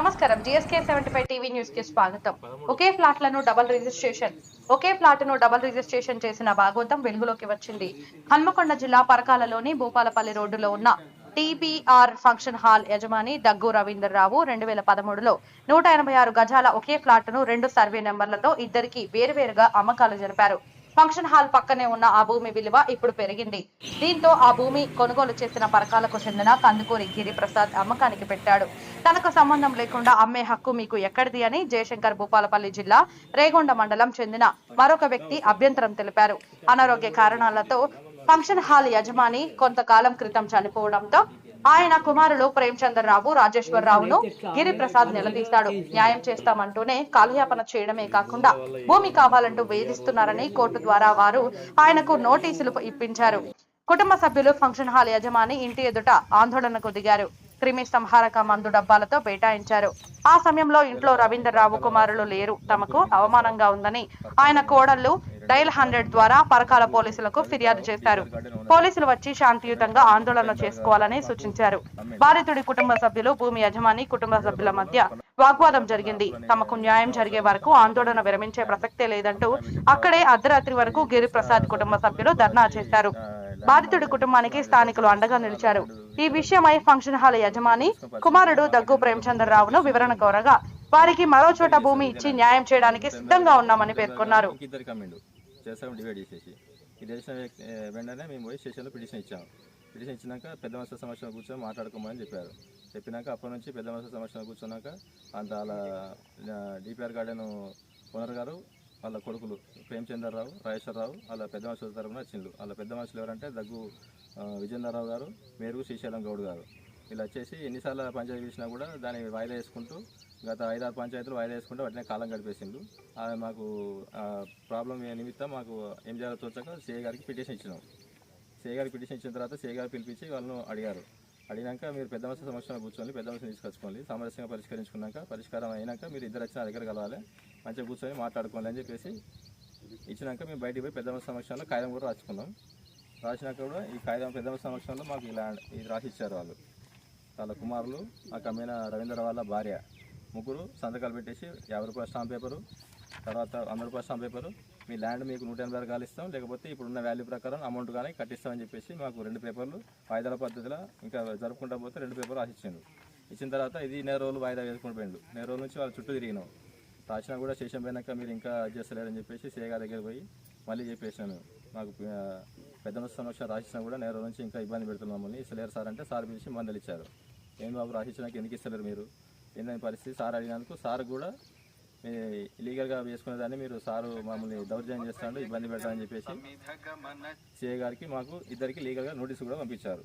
నమస్కారం. GSK seventy five TV న్యూస్కి స్వాగతం. ఒకే ఫ్లాట్లను డబుల్ రిజిస్ట్రేషన్ ఒకే ఫ్లాట్ను డబుల్ రిజిస్ట్రేషన్ చేసిన భాగవతం వెలుగులోకి వచ్చింది. హన్మకొండ జిల్లా పరకాలలోని భూపాలపల్లి రోడ్డులో ఉన్న టీబీఆర్ ఫంక్షన్ హాల్ యజమాని దగ్గు రవీందర్ రావు రెండు వేల పదమూడులో నూట ఎనభై ఆరు గజాల ఒకే ఫ్లాట్ను రెండు సర్వే నెంబర్లతో ఇద్దరికి వేరువేరుగా అమ్మకాలు జరిపారు. ఫంక్షన్ హాల్ పక్కనే ఉన్న ఆ భూమి విలువ ఇప్పుడు పెరిగింది. దీంతో ఆ భూమి కొనుగోలు చేసిన పరకాలకు చెందిన కందుకూరి గిరిప్రసాద్ అమ్మకానికి పెట్టాడు. తనకు సంబంధం లేకుండా అమ్మే హక్కు మీకు ఎక్కడిది అని జయశంకర్ భూపాలపల్లి జిల్లా రేగొండ మండలం చెందిన మరొక వ్యక్తి అభ్యంతరం తెలిపారు. అనారోగ్య కారణాలతో ఫంక్షన్ హాల్ యజమాని కొంతకాలం క్రితం చనిపోవడంతో ఆయన కుమారులు ప్రేమచంద్రరావు రాజేశ్వరరావును గిరిప్రసాద్ నిలదీశాడు. న్యాయం చేస్తామంటూనే కాలయాపన చేయడమే కాకుండా భూమి కావాలంటూ వేధిస్తున్నారని కోర్టు ద్వారా వారు ఆయనకు నోటీసులు ఇప్పించారు. కుటుంబ సభ్యులు ఫంక్షన్ హాల్ యజమాని ఇంటి ఎదుట ఆందోళనకు దిగారు. క్రిమి సంహారక మందు డబ్బాలతో బైఠాయించారు ఆ సమయంలో ఇంట్లో రవీందర్ రావు కుమారులు లేరు. తమకు అవమానంగా ఉందని ఆయన కోడళ్ళు డైల్ హండ్రెడ్ ద్వారా పరకాల పోలీసులకు ఫిర్యాదు చేశారు. పోలీసులు వచ్చి శాంతియుతంగా ఆందోళన చేసుకోవాలని సూచించారు. బాధితుడి కుటుంబ సభ్యులు భూమి యజమాని కుటుంబ సభ్యుల మధ్య వాగ్వాదం జరిగింది. తమకు న్యాయం జరిగే వరకు ఆందోళన విరమించే ప్రసక్తే లేదంటూ అక్కడే అర్ధరాత్రి వరకు గిరిప్రసాద్ కుటుంబ సభ్యులు ధర్నా చేశారు. బాధితుడి కుటుంబానికి స్థానికులు అండగా నిలిచారు. ఈ విషయమై ఫంక్షన్ హాల్ యజమాని కుమారుడు దగ్గు ప్రేమచంద్రరావును వివరణ కోరగా వారికి మరో చోట భూమి ఇచ్చి న్యాయం చేయడానికి సిద్ధంగా ఉన్నామని పేర్కొన్నారు. చేసాము డివైడ్ చేసేసి. ఇది చేసిన వెంటనే మేము పోయి స్టేషన్లో పిటిషన్ ఇచ్చాము. పిటిషన్ ఇచ్చినాక పెద్ద మనుషుల సమస్యలు కూర్చొని మాట్లాడుకోమని చెప్పారు. చెప్పినాక అప్పటి నుంచి పెద్ద మనుషుల సమస్యలు కూర్చున్నాక అంత అలా డిపిఆర్ గార్డెన్ ఓనర్ గారు వాళ్ళ కొడుకులు ప్రేమచంద్రరావు రాజేశ్వరరావు వాళ్ళ పెద్ద మనుషుల తరపున వచ్చిండ్రు. వాళ్ళ పెద్ద మనుషులు ఎవరంటే దగ్గు ఆ, విజేంద్రరావు గారు మేరుగు శ్రీశైలం గౌడ్ గారు. ఇలా వచ్చేసి ఎన్నిసార్లు పంచాయతీ చేసినా కూడా దాన్ని వాయిదా వేసుకుంటూ గత ఐదారు పంచాయతీలు వాయిదా వేసుకుంటూ వాటినే కాలం గడిపేసిండు. ఆ, మాకు ప్రాబ్లం నిమిత్తం మాకు ఏం చేయాలో తోచక సిఏ గారికి పిటిషన్ ఇచ్చినాం. సిఏ గారికి పిటిషన్ ఇచ్చిన తర్వాత సిఏ గారు పిలిపించి వాళ్ళను అడిగారు. అడిగినాక మీరు పెద్ద మనిషి సమస్యను కూర్చొని పెద్ద మనిషిని తీసుకొచ్చుకోండి సామరస్యంగా పరిష్కరించుకున్నాక పరిష్కారం అయినాక మీరు ఇద్దరు వచ్చిన దగ్గర కలవాలి మంచిగా కూర్చొని మాట్లాడుకోవాలి అని చెప్పేసి ఇచ్చినాక మేము బయటికి పోయి పెద్ద మనిషి సమక్షంలో కాగితం కూడా రాసుకున్నాం. రాసినాక కూడా ఈ కాగితం పెద్ద మనిషి సమక్షంలో మాకు ఇలా ఇది రాసిచ్చారు వాళ్ళు. వాళ్ళ కుమారులు ఆ కమ్మిన రవీంద్ర వాళ్ళ భార్య. ముగ్గురు సంతకాలు పెట్టేసి యాభై రూపాయల స్టాంప్ పేపరు తర్వాత వంద రూపాయల స్టాంప్ పేపరు. మీ ల్యాండ్ మీకు నూట ఎనభై రకాలు ఇస్తాం. లేకపోతే ఇప్పుడున్న వాల్యూ ప్రకారం అమౌంట్ కానీ కట్టిస్తామని చెప్పేసి మాకు రెండు పేపర్లు వాయిదాల పద్ధతిలో ఇంకా జరుపుకుంటా పోతే రెండు పేపర్లు రాసిచ్చిండు ఇచ్చిన తర్వాత ఇది నెల రోజులు వాయిదా వేసుకుని పోయిండు. నెల రోజుల నుంచి వాళ్ళ చుట్టూ తిరిగినాం. రాసినా కూడా స్టేషన్ పోయినాక మీరు ఇంకా చేస్తలేరని చెప్పేసి సేగా దగ్గర పోయి మళ్ళీ చెప్పేసాను మాకు పెద్ద మనిషి రాసినా కూడా నెల రోజుల నుంచి ఇంకా ఇబ్బంది పెడుతున్నాం మమ్మల్ని. ఇస్తలేరు సార్ అంటే సార్ పిలిచి మందలు ఇచ్చారు ఏం బాబు రాసిచ్చినాక ఎందుకు ఇస్తలేరు మీరు? ఏందని పరిస్థితి సార్ అడిగినందుకు సార్ కూడా మీ ఇలీగల్గా వేసుకునేదాన్ని మీరు సారు మమ్మల్ని దౌర్జన్యం చేస్తాడు ఇబ్బంది పెడతారని చెప్పేసి సిఐ గారికి మాకు ఇద్దరికి లీగల్గా నోటీసు కూడా పంపించారు.